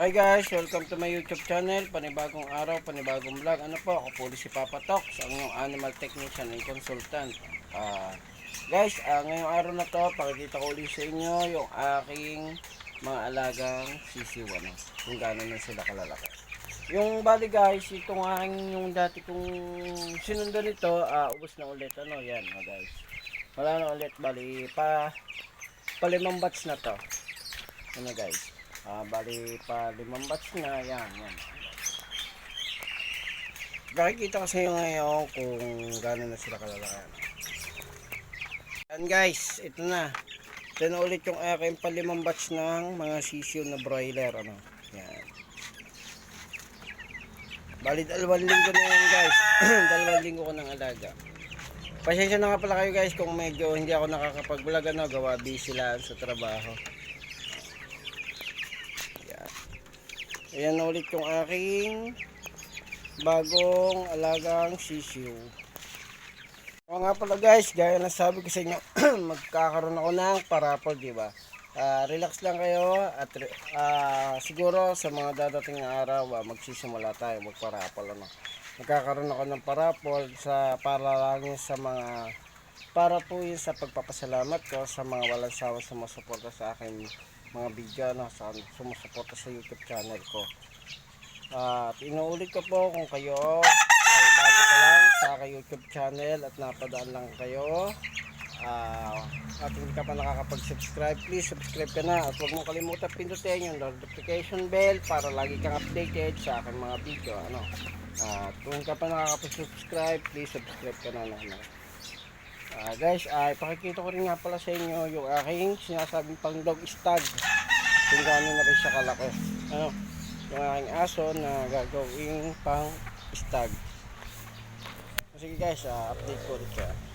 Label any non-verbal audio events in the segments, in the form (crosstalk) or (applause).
Hi guys, welcome to my YouTube channel. Panibagong araw, panibagong vlog. Ano po, ako po si Papa Talk, ang inyong animal technician and consultant. Ah, guys, ah, ngayong araw na to, pakikita ko ulit sa inyo yung aking mga alagang sisiw, ano, kung gaano na sila kalalaki. Yung bali guys, itong aking yung dati kong sinundan nito, ah, ubos na ulit, ano, yan, oh, guys. Wala na ulit, bali, pa, palimang batch na to. Ano guys, Ah, bali pa limang batch na yan, yan. Nakikita kasi ngayon kung gano'n na sila kalalaki. ano. Yan guys, ito na. Ito na ulit yung aking palimang batch ng mga sisiyo na broiler. Ano. Yan. Bali dalawang linggo na yan guys. (clears throat) dalawang linggo ko ng alaga. Pasensya na nga pala kayo guys kung medyo hindi ako nakakapag-vlog ano, gawa busy lang sa trabaho. Ayan ulit yung aking bagong alagang sisiu. O nga pala guys, gaya na sabi ko sa inyo, (clears throat) magkakaroon ako ng parapol, di ba? Ah, relax lang kayo at ah, siguro sa mga dadating na araw ah, magsisimula tayo magparapol ano. Magkakaroon ako ng parapol sa para lang sa mga para po yun sa pagpapasalamat ko sa mga walang sawa sumusuporta sa akin mga video na sa sumusuporta sa YouTube channel ko. At inuulit ko po kung kayo ay bago pa lang sa aking YouTube channel at napadaan lang kayo ah at hindi ka pa nakakapag-subscribe, please subscribe ka na at huwag mong kalimutan pindutin yung notification bell para lagi kang updated sa aking mga video. Ano? At kung ka pa nakakapag-subscribe, please subscribe ka na. Ano? Ah, guys, ay pakikita ko rin nga pala sa inyo yung aking sinasabing pang dog stag. Kung gaano na rin siya kalaki. Ano? Yung aking aso na gagawing pang stag. Sige guys, ah, update ko rin siya.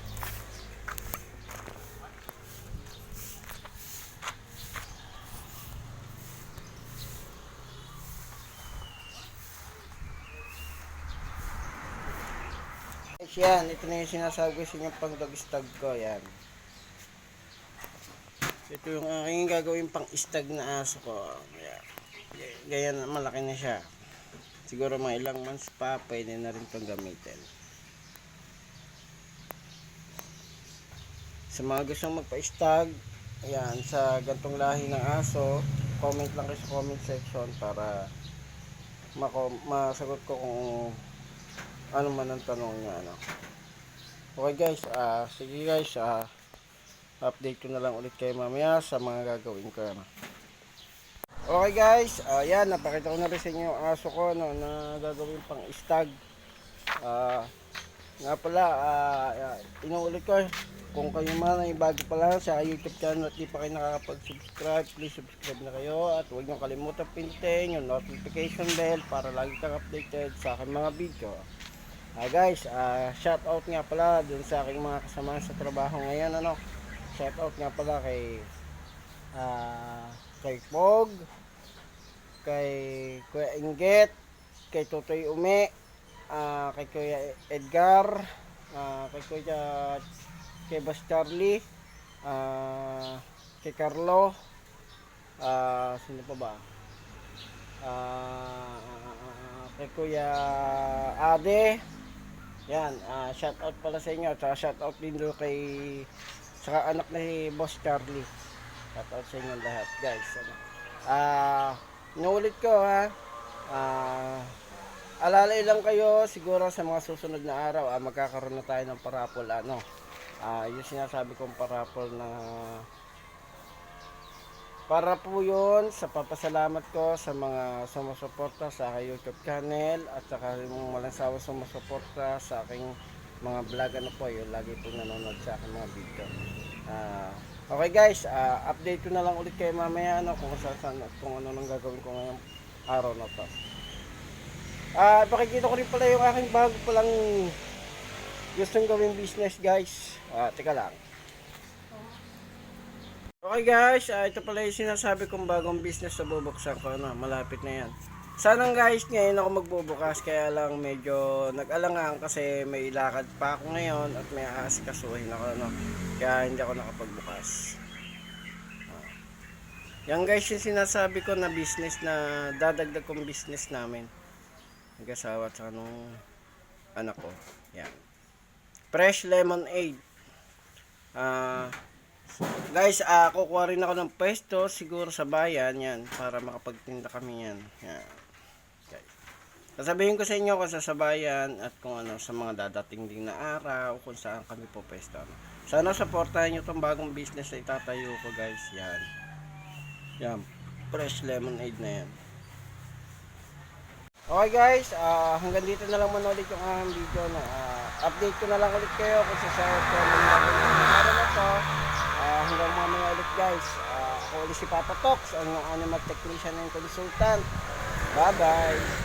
Guys, yan. Ito na yung sinasabi sa inyo pang dog stag ko. Yan. Ito yung aking gagawin pang stag na aso ko. Yan. Gaya na malaki na siya. Siguro mga ilang months pa, pwede na rin itong gamitin. Sa mga gustong magpa-stag, ayan, sa gantong lahi ng aso, comment lang kayo sa comment section para mako masagot ko kung ano man ang tanong niya ano. Okay guys, ah sige guys, ah update ko na lang ulit kayo mamaya sa mga gagawin ko ano. Okay guys, ayan, napakita ko na rin sa inyo yung aso ko no, na gagawin pang stag. Ah, nga pala, ah, ah, inuulit ko, kung kayo man ay bago pa lang sa YouTube channel at di pa kayo nakakapag-subscribe, please subscribe na kayo at huwag niyo kalimutan pindutin yung notification bell para lagi kang updated sa aking mga video. Ah guys, ah shout out nga pala dun sa aking mga kasama sa trabaho ngayon ano. Shout out nga pala kay ah kay Pog, kay Kuya Inget, kay Totoy Ume, ah kay Kuya Edgar, ah kay Kuya kay Bas Charlie, ah kay Carlo, ah sino pa ba? Ah kay Kuya Ade, yan, ah shout out pala sa inyo. Tsaka shout out din doon kay saka anak ni Boss Charlie. Shout out sa inyo lahat, guys. Ano? Ah, inuulit ko ha. Ah, alalay lang kayo siguro sa mga susunod na araw ah, magkakaroon na tayo ng parapol ano. Ah, yung sinasabi kong parapol na para po yun sa papasalamat ko sa mga sumusuporta sa aking YouTube channel at saka yung walang sumusuporta sa aking mga vlog ano po yung lagi po nanonood sa aking mga video. Ah, okay guys, ah, update ko na lang ulit kayo mamaya ano, kung saan, saan kung ano nang gagawin ko ngayong araw na to. Ah, pakikita ko rin pala yung aking bago palang gustong gawing business guys. Ah, teka lang. Okay guys, ah, ito pala yung sinasabi kong bagong business na bubuksan ko. Ano, malapit na yan. Sana guys, ngayon ako magbubukas kaya lang medyo nag-alangan kasi may ilakad pa ako ngayon at may aasikasuhin ako. Ano, kaya hindi ako nakapagbukas. Ah. Yan guys yung sinasabi ko na business na dadagdag kong business namin. Nag-asawa at saka nung anak ko. Yan. Fresh lemonade. Ah, guys, ah kukuha rin ako ng pwesto siguro sa bayan yan para makapagtinda kami yan. Yan. Guys. Sasabihin ko sa inyo kung sa sabayan at kung ano sa mga dadating ding na araw kung saan kami po pwesto. Ano. Sana supportahan nyo tong bagong business na itatayo ko guys. Yan. Yan. Fresh lemonade na yan. Okay guys, ah hanggang dito na lang muna ulit yung aking video na ah, update ko na lang ulit kayo kung sa ng araw na to. Ah, hanggang mamaya ulit guys. Ah, ako ulit si Papa Tox, ang animal technician and consultant. Bye bye!